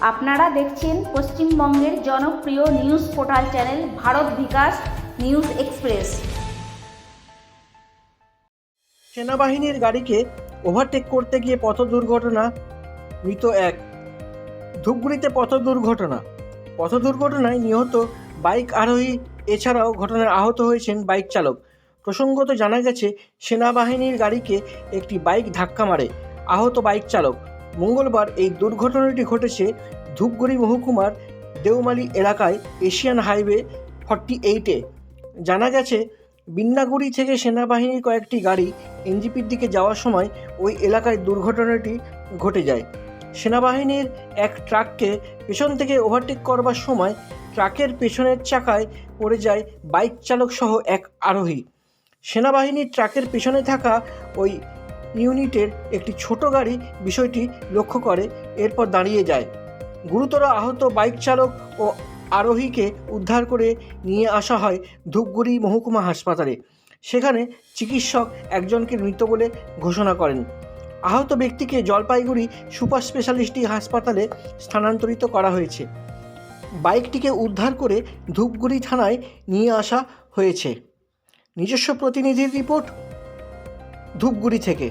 আপনারা দেখছেন পশ্চিমবঙ্গের জনপ্রিয় news portal channel Bharat Bikash news express. সেনাবাহিনীর গাড়িকে ওভারটেক করতে গিয়ে পথ দুর্ঘটনা, মৃত এক। ধূপগুড়িতে পথ দুর্ঘটনা। পথ দুর্ঘটনায় নিহত বাইক আরোহী, এছাড়াও ঘটনায় আহত হয়েছেন বাইক চালক। প্রসঙ্গত জানা গেছে, সেনাবাহিনীর গাড়িকে একটি বাইক ধাক্কা মারে। আহত বাইক চালক। মঙ্গলবার এই দুর্ঘটনাটি ঘটেছে ধূপগুড়ি মহকুমার দেওমালি এলাকায় এশিয়ান হাইওয়ে ফর্টি এইটে। জানা গেছে, বিন্নাগুড়ি থেকে সেনাবাহিনীর কয়েকটি গাড়ি এনজিপির দিকে যাওয়ার সময় ওই এলাকায় দুর্ঘটনাটি ঘটে যায়। সেনাবাহিনীর এক ট্রাককে পেছন থেকে ওভারটেক করবার সময় ট্রাকের পেছনের চাকায় পড়ে যায় বাইক চালক সহ এক আরোহী। সেনাবাহিনীর ট্রাকের পেছনে থাকা ওই ইউনিটের একটি ছোট গাড়ি বিষয়টি লক্ষ্য করে, এরপর দাঁড়িয়ে যায়। গুরুতর আহত বাইক চালক ও আরোহীকে উদ্ধার করে নিয়ে আসা হয় ধূপগুড়ি মহকুমা হাসপাতালে। সেখানে চিকিৎসক একজনকে মৃত বলে ঘোষণা করেন। আহত ব্যক্তিকে জলপাইগুড়ি সুপার স্পেশালিস্টি হাসপাতালে স্থানান্তরিত করা হয়েছে। বাইকটিকে উদ্ধার করে ধূপগুড়ি থানায় নিয়ে আসা হয়েছে। নিজস্ব প্রতিনিধির রিপোর্ট ধূপগুড়ি থেকে।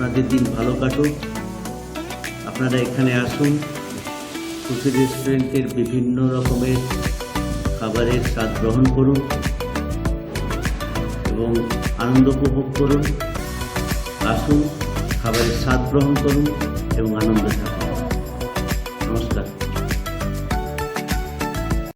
আপনাদের দিন ভালো কাটুক। আপনারা এখানে আসুন। খুশি রেস্টুরেন্টের বিভিন্ন রকমের খাবারের স্বাদ গ্রহণ করুন এবং আনন্দ উপভোগ করুন। আসুন, খাবারের স্বাদ গ্রহণ করুন এবং আনন্দ